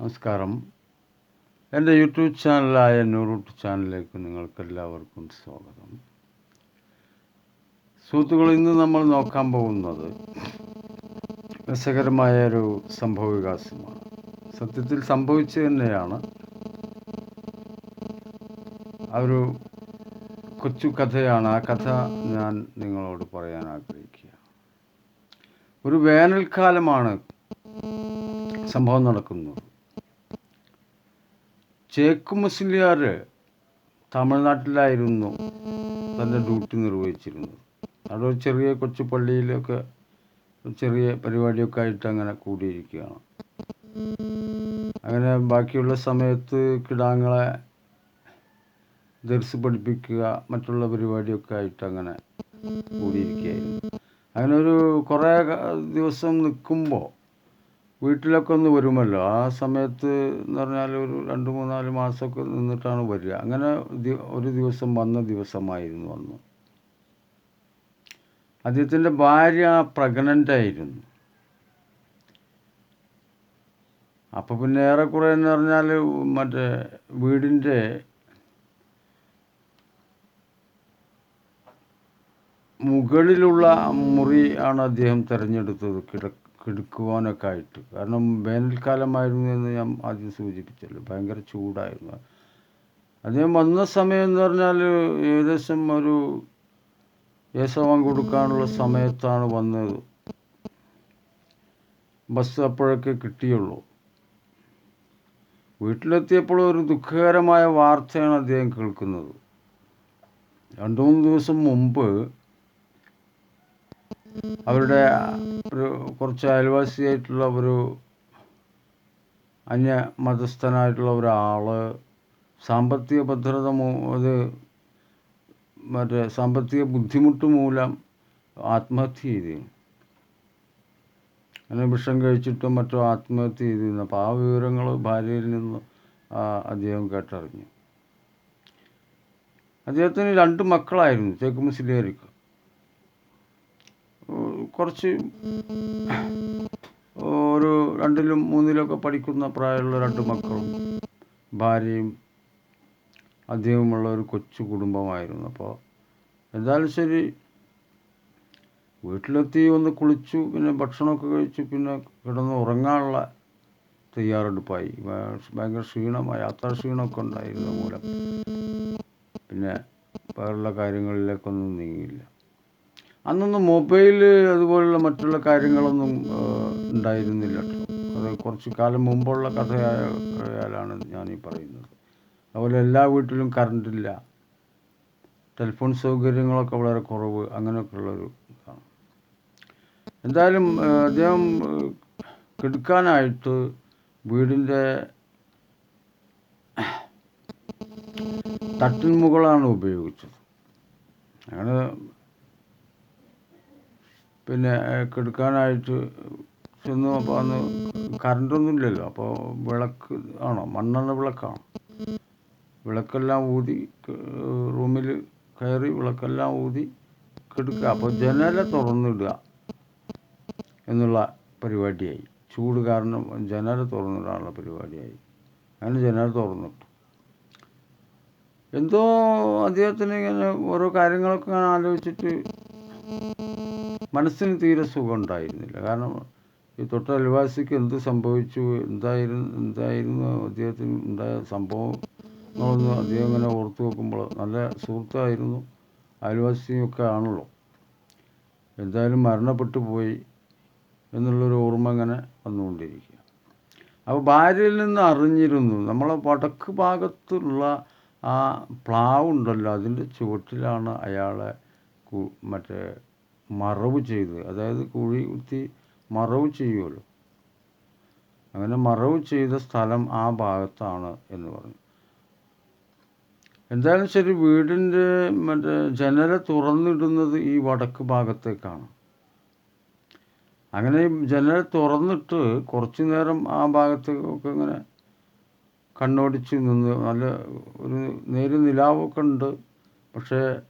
നമസ്കാരം. എന്റെ യൂട്യൂബ് ചാനലായ നൂറൂട്ട് ചാനലിലേക്ക് നിങ്ങൾക്കെല്ലാവർക്കും സ്വാഗതം. സുഹൃത്തുക്കൾ ഇന്ന് നമ്മൾ നോക്കാൻ പോകുന്നത് രസകരമായ ഒരു സംഭവ വികാസമാണ് സത്യത്തിൽ സംഭവിച്ചു തന്നെയാണ്. ഒരു കൊച്ചു കഥയാണ്. ആ കഥ ഞാൻ നിങ്ങളോട് പറയാൻ ആഗ്രഹിക്കുക ഒരു വേനൽക്കാലമാണ് സംഭവം നടക്കുന്നത്. ചേക്ക് മുസ്ലിയാർ തമിഴ്നാട്ടിലായിരുന്നു തന്റെ ഡ്യൂട്ടി നിർവഹിച്ചിരുന്നത്. അവിടെ ഒരു ചെറിയ കൊച്ചു പള്ളിയിലൊക്കെ ചെറിയ പരിപാടിയൊക്കെ ആയിട്ട് അങ്ങനെ കൂടിയിരിക്കുകയാണ്. അങ്ങനെ ബാക്കിയുള്ള സമയത്ത് കിടാങ്ങളെ ദർസ് പഠിപ്പിക്കുക മറ്റുള്ള പരിപാടിയൊക്കെ ആയിട്ട് അങ്ങനെ കൂടിയിരിക്കുകയായിരുന്നു. അങ്ങനെ ഒരു കുറേ ദിവസം നിൽക്കുമ്പോൾ വീട്ടിലൊക്കെ ഒന്ന് വരുമല്ലോ. ആ സമയത്ത് എന്ന് പറഞ്ഞാൽ ഒരു രണ്ട് മൂന്നാൽ മാസമൊക്കെ നിന്നിട്ടാണ് വരിക. അങ്ങനെ ഒരു ദിവസം വന്ന ദിവസമായിരുന്നു അന്ന്. അദ്ദേഹത്തിന്റെ ഭാര്യ പ്രഗ്നന്റ് ആയിരുന്നു അപ്പോൾ പിന്നെ ഏറെക്കുറെ എന്ന് പറഞ്ഞാൽ മറ്റേ വീടിന്റെ മുകളിലുള്ള മുറി ആണ് അദ്ദേഹം തിരഞ്ഞെടുത്തത് കിട കിടക്കുവാനൊക്കെ ആയിട്ട്. കാരണം വേനൽക്കാലമായിരുന്നു എന്ന് ഞാൻ ആദ്യം സൂചിപ്പിച്ചല്ലോ. ഭയങ്കര ചൂടായിരുന്നു. അദ്ദേഹം വന്ന സമയം എന്ന് പറഞ്ഞാൽ ഏകദേശം ഒരു യേശവം കൊടുക്കാനുള്ള സമയത്താണ് വന്നത്. ബസ് അപ്പോഴൊക്കെ കിട്ടിയുള്ളൂ. വീട്ടിലെത്തിയപ്പോൾ ഒരു ദുഃഖകരമായ വാർത്തയാണ് അദ്ദേഹം കേൾക്കുന്നത്. രണ്ടു മൂന്ന് ദിവസം മുമ്പ് അവരുടെ ഒരു കുറച്ച് അയൽവാസിയായിട്ടുള്ള ഒരു അന്യ മതസ്ഥനായിട്ടുള്ള ഒരാൾ സാമ്പത്തിക ഭദ്രത അത് മറ്റേ സാമ്പത്തിക ബുദ്ധിമുട്ട് മൂലം ആത്മഹത്യ ചെയ്തു. അങ്ങനെ വിഷം കഴിച്ചിട്ടും മറ്റോ ആത്മഹത്യ ചെയ്തിരുന്നു അപ്പോൾ ആ വിവരങ്ങൾ ഭാര്യയിൽ നിന്ന് അദ്ദേഹം കേട്ടറിഞ്ഞു. അദ്ദേഹത്തിന് രണ്ട് മക്കളായിരുന്നു തേക്ക് മുസ്ലിയാർക്ക് കുറച്ച് ഒരു രണ്ടിലും മൂന്നിലൊക്കെ പഠിക്കുന്ന പ്രായമുള്ള രണ്ട് മക്കളും ഭാര്യയും അദ്ദേഹമുള്ള ഒരു കൊച്ചു കുടുംബമായിരുന്നു. അപ്പോൾ എന്തായാലും ശരി വീട്ടിലെത്തി ഒന്ന് കുളിച്ചു പിന്നെ ഭക്ഷണമൊക്കെ കഴിച്ചു പിന്നെ കിടന്ന് ഉറങ്ങാനുള്ള തയ്യാറെടുപ്പായി. ഭയങ്കര ക്ഷീണമായി യാത്രാ ക്ഷീണമൊക്കെ ഉണ്ടായിരുന്ന മൂലം. പിന്നെ വേറുള്ള കാര്യങ്ങളിലേക്കൊന്നും നീങ്ങിയില്ല. അന്നൊന്നും മൊബൈൽ അതുപോലുള്ള മറ്റുള്ള കാര്യങ്ങളൊന്നും ഉണ്ടായിരുന്നില്ല കേട്ടോ. അത് കുറച്ച് കാലം മുമ്പുള്ള ഞാൻ ഈ പറയുന്നത്. അതുപോലെ എല്ലാ വീട്ടിലും കറണ്ടില്ല. ടെലിഫോൺ സൗകര്യങ്ങളൊക്കെ വളരെ കുറവ്. അങ്ങനെയൊക്കെയുള്ളൊരു ഇതാണ്. എന്തായാലും അദ്ദേഹം കെടുക്കാനായിട്ട് വീടിന്റെ തട്ടിൻ മുകളാണ് ഉപയോഗിച്ചത്. അങ്ങനെ പിന്നെ കെടുക്കാനായിട്ട് ചെന്നു. അപ്പോൾ അന്ന് കറണ്ടൊന്നും ഇല്ലല്ലോ അപ്പോൾ വിളക്ക് ആണോ? മണ്ണെണ്ണ വിളക്കാണ്? വിളക്കെല്ലാം ഊതി റൂമിൽ കയറി വിളക്കെല്ലാം ഊതി കെടുക്കുക അപ്പോൾ ജനല തുറന്നിടുക എന്നുള്ള പരിപാടിയായി. ചൂട് കാരണം ജനല തുറന്നിടാനുള്ള പരിപാടിയായി. അങ്ങനെ ജനൽ തുറന്നിട്ടു. എന്തോ അദ്ദേഹത്തിന് ഇങ്ങനെ ഓരോ കാര്യങ്ങളൊക്കെ ഇങ്ങനെ ആലോചിച്ചിട്ട് മനസ്സിന് തീരെ സുഖം ഉണ്ടായിരുന്നില്ല കാരണം ഈ തൊട്ട അയൽവാസിക്ക് എന്ത് സംഭവിച്ചു എന്തായിരുന്നു എന്തായിരുന്നു അദ്ദേഹത്തിന് ഉണ്ടായ സംഭവം അദ്ദേഹം ഇങ്ങനെ ഓർത്തു നോക്കുമ്പോൾ നല്ല സുഹൃത്തായിരുന്നു അയൽവാസിയൊക്കെ ആണല്ലോ. എന്തായാലും മരണപ്പെട്ടു പോയി എന്നുള്ളൊരു ഓർമ്മ ഇങ്ങനെ വന്നുകൊണ്ടിരിക്കുക. അപ്പോൾ ഭാര്യയിൽ നിന്ന് അറിഞ്ഞിരുന്നു നമ്മളെ വടക്ക് ഭാഗത്തുള്ള ആ പ്ലാവുണ്ടല്ലോ അതിന്റെ ചുവട്ടിലാണ് അയാളെ മറ്റേ മറവ് ചെയ്ത് അതായത് കുഴി കുത്തി മറവ് ചെയ്യുമല്ലോ അങ്ങനെ മറവ് ചെയ്ത സ്ഥലം ആ ഭാഗത്താണ് എന്ന് പറഞ്ഞു. എന്തായാലും ശരി വീടിന്റെ മറ്റേ ജനല തുറന്നിടുന്നത് ഈ വടക്ക് ഭാഗത്തേക്കാണ്. അങ്ങനെ ജനൽ തുറന്നിട്ട് കുറച്ചു നേരം ആ ഭാഗത്തേക്കൊക്കെ ഇങ്ങനെ കണ്ണോടിച്ച് നിന്ന് നല്ല ഒരു നേര് നിലാവൊക്കെ ഉണ്ട്. പക്ഷേ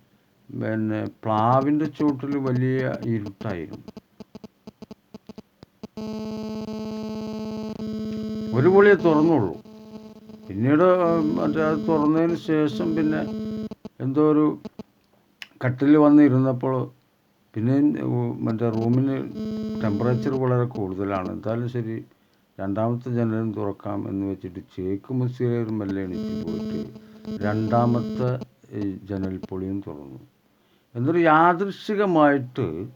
പിന്നെ പ്ലാവിന്റെ ചുവട്ടിൽ വലിയ ഇരുട്ടായിരുന്നു. ഒരു പൊളിയെ തുറന്നുള്ളൂ. പിന്നീട് മറ്റേ അത് തുറന്നതിന് ശേഷം പിന്നെ എന്തോ ഒരു കട്ടിൽ വന്നിരുന്നപ്പോൾ പിന്നെ മറ്റേ റൂമിന് ടെമ്പറേച്ചർ വളരെ കൂടുതലാണ്. എന്തായാലും ശരി രണ്ടാമത്തെ ജനലും തുറക്കാം എന്ന് വെച്ചിട്ട് ചേക്ക് മുസ്ലിം മെല്ലെ എണീറ്റ് പോയിട്ട് രണ്ടാമത്തെ ജനൽ പൊളിയും തുറന്നു. എന്നൊരു യാദൃശികമായിട്ട്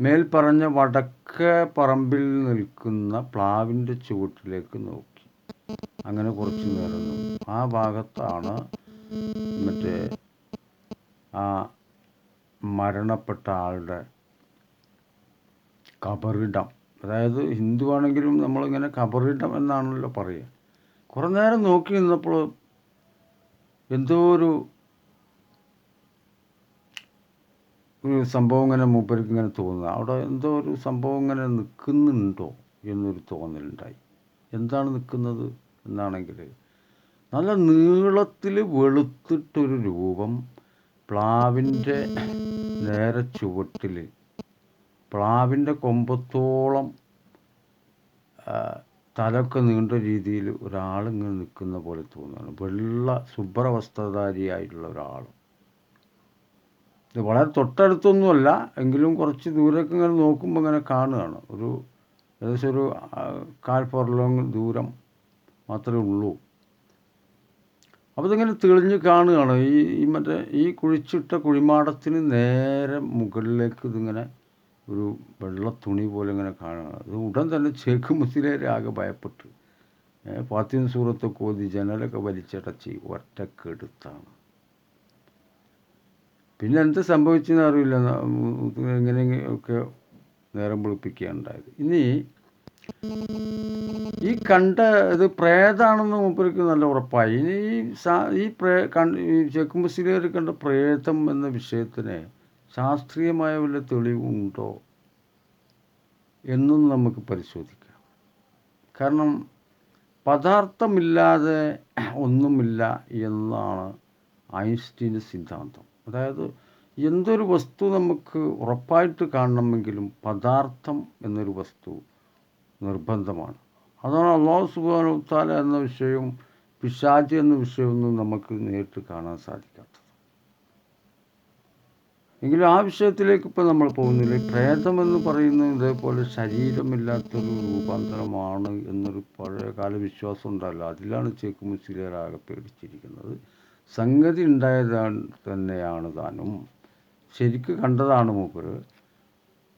മേൽപ്പറഞ്ഞ വടക്കേ പറമ്പിൽ നിൽക്കുന്ന പ്ലാവിന്റെ ചുവട്ടിലേക്ക് നോക്കി. അങ്ങനെ കുറച്ച് നേരം ആ ഭാഗത്താണ് മറ്റേ ആ മരണപ്പെട്ട ആളുടെ കബറിടം. അതായത് ഹിന്ദു ആണെങ്കിലും നമ്മളിങ്ങനെ കബറിടം എന്നാണല്ലോ പറയുക. കുറേ നേരം നോക്കി നിന്നപ്പോൾ എന്തോ ഒരു സംഭവം ഇങ്ങനെ മൂപ്പർക്ക് ഇങ്ങനെ തോന്നുക അവിടെ എന്തോ ഒരു സംഭവം ഇങ്ങനെ നിൽക്കുന്നുണ്ടോ എന്നൊരു തോന്നലുണ്ടായി. എന്താണ് നിൽക്കുന്നത് എന്നാണെങ്കിൽ നല്ല നീളത്തിൽ വെളുത്തിട്ടൊരു രൂപം പ്ലാവിന്റെ നേരെ ചുവട്ടിൽ പ്ലാവിന്റെ കൊമ്പത്തോളം തലൊക്കെ നീണ്ട രീതിയിൽ ഒരാളിങ്ങനെ നിൽക്കുന്ന പോലെ തോന്നുകയാണ്. വെള്ള ശുഭ്രവസ്ത്രധാരിയായിട്ടുള്ള ഒരാൾ ഇത് വളരെ തൊട്ടടുത്തൊന്നുമല്ല. എങ്കിലും കുറച്ച് ദൂരേക്ക് ഇങ്ങനെ നോക്കുമ്പോൾ ഇങ്ങനെ കാണുകയാണ്. ഒരു ഏകദേശം ഒരു കാൽ ഫർലോങ് ദൂരം മാത്രമേ ഉള്ളൂ. അപ്പോൾ ഇതിങ്ങനെ തെളിഞ്ഞ് കാണുകയാണ്. ഈ ഈ മറ്റേ ഈ കുഴിച്ചിട്ട കുഴിമാടത്തിന് നേരെ മുകളിലേക്ക് ഇതിങ്ങനെ ഒരു വെള്ള തുണി പോലെ ഇങ്ങനെ കാണുകയാണ്. അത് ഉടൻ തന്നെ ചേക്ക് മുസ്ലിയാരെ ആകെ ഭയപ്പെട്ടു. ഫാത്തിൻ സൂറത്തൊക്കെ ഓതി ജനലൊക്കെ വലിച്ചടച്ച് ഒറ്റക്കെടുത്താണ്. പിന്നെ എന്ത് സംഭവിച്ചെന്ന് അറിയില്ല. ഇങ്ങനെ ഒക്കെ നേരം വെളുപ്പിക്കുകയുണ്ടായത് ഇനി ഈ കണ്ട ഇത് പ്രേതാണെന്ന് മൂപ്പർക്ക് നല്ല ഉറപ്പായി. ഇനി ഈ സാ ഈ പ്രേ ഈ ചെക്ക് മുസ്ലിയർ കണ്ട പ്രേതം എന്ന വിഷയത്തിന് ശാസ്ത്രീയമായ വല്ല തെളിവുണ്ടോ എന്നും നമുക്ക് പരിശോധിക്കാം. കാരണം പദാർത്ഥമില്ലാതെ ഒന്നുമില്ല എന്നാണ് ഐൻസ്റ്റീന്റെ സിദ്ധാന്തം. അതായത് എന്തൊരു വസ്തു നമുക്ക് ഉറപ്പായിട്ട് കാണണമെങ്കിലും പദാർത്ഥം എന്നൊരു വസ്തു നിർബന്ധമാണ്. അതാണ് അള്ളാഹു താല എന്ന വിഷയവും പിശാചി എന്ന വിഷയമൊന്നും നമുക്ക് നേരിട്ട് കാണാൻ സാധിക്കാത്തത്. എങ്കിലും ആ വിഷയത്തിലേക്ക് ഇപ്പം നമ്മൾ പോകുന്നില്ല. പ്രേതം എന്ന് പറയുന്നത് ഇതേപോലെ ശരീരമില്ലാത്തൊരു രൂപാന്തരമാണ് എന്നൊരു പഴയകാല വിശ്വാസം ഉണ്ടല്ലോ. അതിലാണ് ചേക്ക് മുസ്ലിയരാകെ പേടിച്ചിരിക്കുന്നത്. സംഗതി ഉണ്ടായതാണ് തന്നെയാണ് താനും. ശരിക്ക് കണ്ടതാണ് മൂപ്പര്.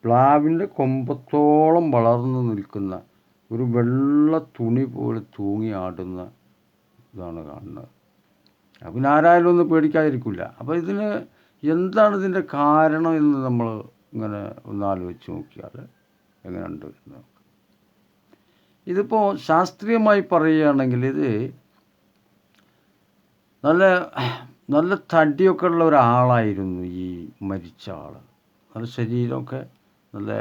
പ്ലാവിന്റെ കൊമ്പത്തോളം വളർന്നു നിൽക്കുന്ന ഒരു വെള്ള തുണി പോലെ തൂങ്ങി ആടുന്ന ഇതാണ് കാണുന്നത്. അപ്പം പിന്നെ ആരായാലും ഒന്നും പേടിക്കാതിരിക്കില്ല അപ്പോൾ ഇതിന് എന്താണ് ഇതിന്റെ കാരണം എന്ന് നമ്മൾ ഇങ്ങനെ ഒന്ന് ആലോചിച്ച് നോക്കിയാൽ എങ്ങനെയുണ്ട് എന്ന് ഇതിപ്പോൾ ശാസ്ത്രീയമായി പറയുകയാണെങ്കിൽ ഇത് നല്ല നല്ല തടിയൊക്കെ ഉള്ള ഒരാളായിരുന്നു ഈ മരിച്ച ആൾ നല്ല ശരീരമൊക്കെ നല്ല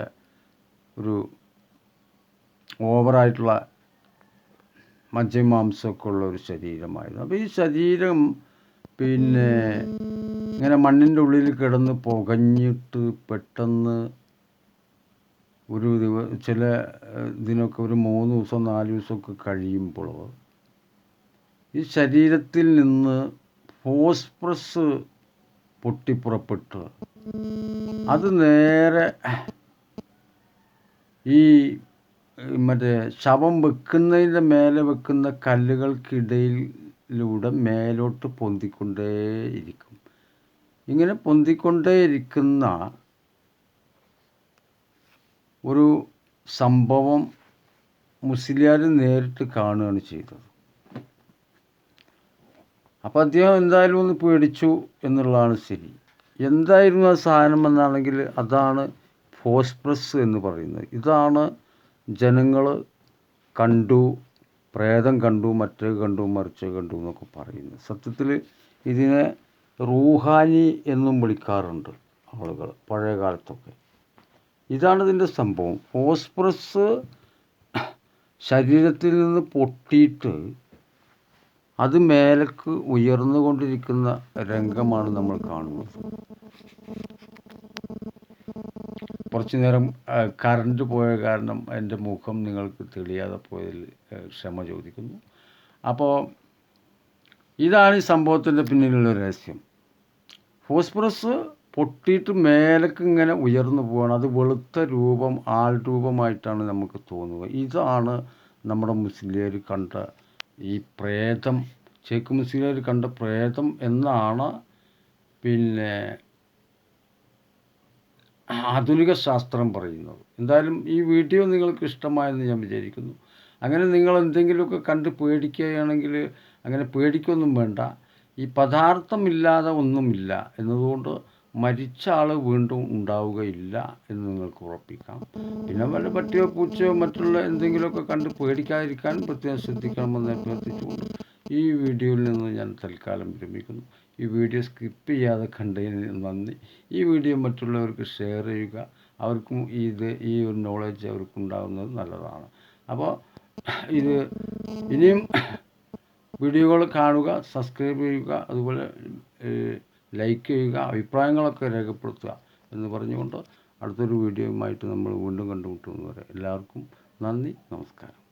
ഒരു ഓവറായിട്ടുള്ള മജ്ജയും മാംസമൊക്കെ ഉള്ള ഒരു ശരീരമായിരുന്നു. അപ്പോൾ ഈ ശരീരം പിന്നെ ഇങ്ങനെ മണ്ണിന്റെ ഉള്ളിൽ കിടന്ന് പുകഞ്ഞിട്ട് പെട്ടെന്ന് ഒരു ചില ഇതിനൊക്കെ ഒരു മൂന്ന് ദിവസം നാല് ദിവസമൊക്കെ കഴിയുമ്പോൾ ഈ ശരീരത്തിൽ നിന്ന് ഫോസ്ഫറസ് പൊട്ടിപ്പുറപ്പെട്ടു. അത് നേരെ ഈ മറ്റേ ശവം വെക്കുന്നതിന്റെ മേലെ വെക്കുന്ന കല്ലുകൾക്കിടയിലൂടെ മേലോട്ട് പൊന്തിക്കൊണ്ടേയിരിക്കും. ഇങ്ങനെ പൊന്തിക്കൊണ്ടേയിരിക്കുന്ന ഒരു സംഭവം മുസ്ലിയാർ നേരിട്ട് കാണുകയാണ് ചെയ്തത്. അപ്പോൾ അദ്ദേഹം എന്തായാലും ഒന്ന് പേടിച്ചു എന്നുള്ളതാണ് ശരി. എന്തായിരുന്നു ആ സാധനം എന്നാണെങ്കിൽ അതാണ് ഫോസ്പ്രസ് എന്ന് പറയുന്നത്. ഇതാണ് ജനങ്ങൾ കണ്ടു പ്രേതം കണ്ടു മറ്റേ കണ്ടു മറിച്ച് കണ്ടു എന്നൊക്കെ പറയുന്നത്. സത്യത്തിൽ ഇതിനെ റൂഹാനി എന്നും വിളിക്കാറുണ്ട് ആളുകൾ പഴയ കാലത്തൊക്കെ. ഇതാണ് ഇതിന്റെ സംഭവം. ഫോസ്പ്രസ് ശരീരത്തിൽ നിന്ന് പൊട്ടിയിട്ട് അത് മേലേക്ക് ഉയർന്നുകൊണ്ടിരിക്കുന്ന രംഗമാണ് നമ്മൾ കാണുന്നത്. കുറച്ചു നേരം കറണ്ട് പോയ കാരണം എന്റെ മുഖം നിങ്ങൾക്ക് തെളിയാതെ പോയതിൽ ക്ഷമ ചോദിക്കുന്നു. അപ്പോൾ ഇതാണ് ഈ സംഭവത്തിന്റെ പിന്നിലുള്ള രഹസ്യം. ഫോസ്ഫറസ് പൊട്ടിയിട്ട് മേലേക്ക് ഇങ്ങനെ ഉയർന്നു പോവാണ്. അത് വെളുത്ത രൂപം ആൾ രൂപമായിട്ടാണ് നമുക്ക് തോന്നുക ഇതാണ് നമ്മുടെ മുസ്ലിയർ കണ്ട ഈ പ്രേതം ചേക്ക് മുസ്ലിയർ കണ്ട പ്രേതം എന്നാണ് പിന്നെ ആധുനിക ശാസ്ത്രം പറയുന്നത്. എന്തായാലും ഈ വീഡിയോ നിങ്ങൾക്ക് ഇഷ്ടമായെന്ന് ഞാൻ വിചാരിക്കുന്നു. അങ്ങനെ നിങ്ങൾ എന്തെങ്കിലുമൊക്കെ കണ്ട് പേടിക്കുകയാണെങ്കിൽ അങ്ങനെ പേടിക്കൊന്നും വേണ്ട. ഈ പദാർത്ഥമില്ലാതെ ഒന്നുമില്ല എന്നതുകൊണ്ട് മരിച്ച ആൾ വീണ്ടും ഉണ്ടാവുകയില്ല എന്ന് നിങ്ങൾക്ക് ഉറപ്പിക്കാം. പിന്നെ വല്ല പട്ടിയോ പൂച്ചയോ മറ്റുള്ള എന്തെങ്കിലുമൊക്കെ കണ്ട് പേടിക്കാതിരിക്കാൻ പ്രത്യേകം ശ്രദ്ധിക്കണമെന്ന് അഭ്യർത്ഥിച്ചുകൊണ്ട് ഈ വീഡിയോയിൽ നിന്ന് ഞാൻ തൽക്കാലം വിരമിക്കുന്നു. ഈ വീഡിയോ സ്കിപ്പ് ചെയ്യാതെ കണ്ടതിന് നന്ദി. ഈ വീഡിയോ മറ്റുള്ളവർക്ക് ഷെയർ ചെയ്യുക. അവർക്കും ഇത് ഈ ഒരു നോളജ് അവർക്കുണ്ടാകുന്നത് നല്ലതാണ്. അപ്പോൾ ഇത് ഇനിയും വീഡിയോകൾ കാണുക സബ്സ്ക്രൈബ് ചെയ്യുക അതുപോലെ ലൈക്ക് ചെയ്യുക അഭിപ്രായങ്ങളൊക്കെ രേഖപ്പെടുത്തുക എന്ന് പറഞ്ഞുകൊണ്ട് അടുത്തൊരു വീഡിയോയുമായിട്ട് നമ്മൾ വീണ്ടും കണ്ടുമുട്ടുന്നവരെ എല്ലാവർക്കും നന്ദി നമസ്കാരം.